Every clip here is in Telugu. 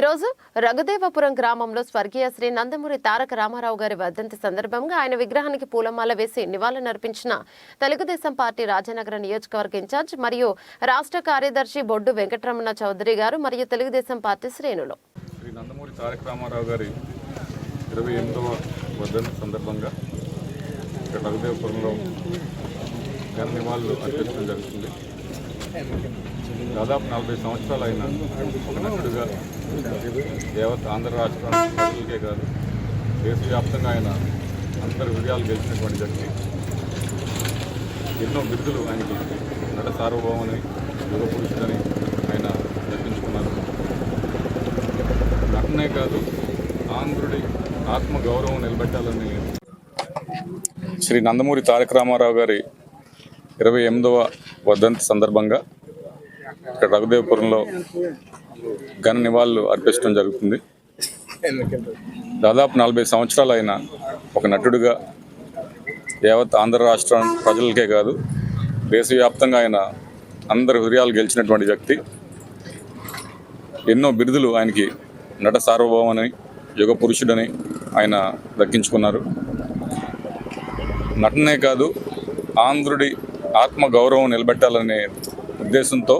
ఈరోజు రఘుదేవపురం గ్రామంలో స్వర్గీయ శ్రీ నందమూరి తారక రామారావు గారి వర్ధంతి సందర్భంగా ఆయన విగ్రహానికి పూలమాల వేసి నివాళులర్పించిన తెలుగుదేశం పార్టీ రాజనగర నియోజకవర్గ ఇన్ఛార్జ్ మరియు రాష్ట్ర కార్యదర్శి బొడ్డు వెంకటరమణ చౌదరి గారు మరియు తెలుగుదేశం పార్టీ శ్రేణులు. శ్రీ నందమూరి తారక రామారావు గారి ఇరవై ఎనిమిదవ వర్ధంతి సందర్భంగా ఇక్కడ రఘుదేవపురంలో ఘన నివాళులు అర్పించడం జరుగుతుంది. దాదాపు నలభై సంవత్సరాలు అయిన ఒక నటుడుగా దేవత ఆంధ్ర రాష్ట్రం ప్రజలకే కాదు దేశవ్యాప్తంగా ఆయన అందరి హృదయాలు గెలిచినటువంటి వ్యక్తి. ఎన్నో బిరుదులు ఆయనకి నట సార్వభౌమని యువపురుషుడని ఆయన దక్కించుకున్నారు. నటనే కాదు ఆంధ్రుడి ఆత్మ గౌరవం నిలబెట్టాలని శ్రీ నందమూరి తారక రామారావు గారి ఇరవై ఎనిమిదవ వర్ధంతి సందర్భంగా ఇక్కడ రఘుదేవపురంలో ఘన నివాళులు అర్పించడం జరుగుతుంది. దాదాపు నలభై సంవత్సరాలు అయిన ఒక నటుడుగా యావత్ ఆంధ్ర రాష్ట్రం ప్రజలకే కాదు దేశవ్యాప్తంగా ఆయన అందరి హృదయాలు గెలిచినటువంటి వ్యక్తి. ఎన్నో బిరుదులు ఆయనకి నట సార్వభౌమని యుగ పురుషుడని ఆయన దక్కించుకున్నారు. నటనే కాదు ఆంధ్రుడి ఆత్మ గౌరవం నిలబెట్టాలనే ఉద్దేశంతో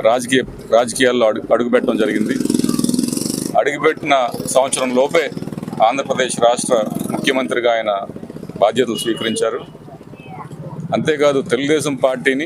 రాజకీయ రాజకీయాల్లో అడుగు అడుగుపెట్టడం జరిగింది. అడుగుపెట్టిన సంవత్సరం లోపే ఆంధ్రప్రదేశ్ రాష్ట్ర ముఖ్యమంత్రిగా ఆయన బాధ్యతలు స్వీకరించారు. అంతేకాదు తెలుగుదేశం పార్టీని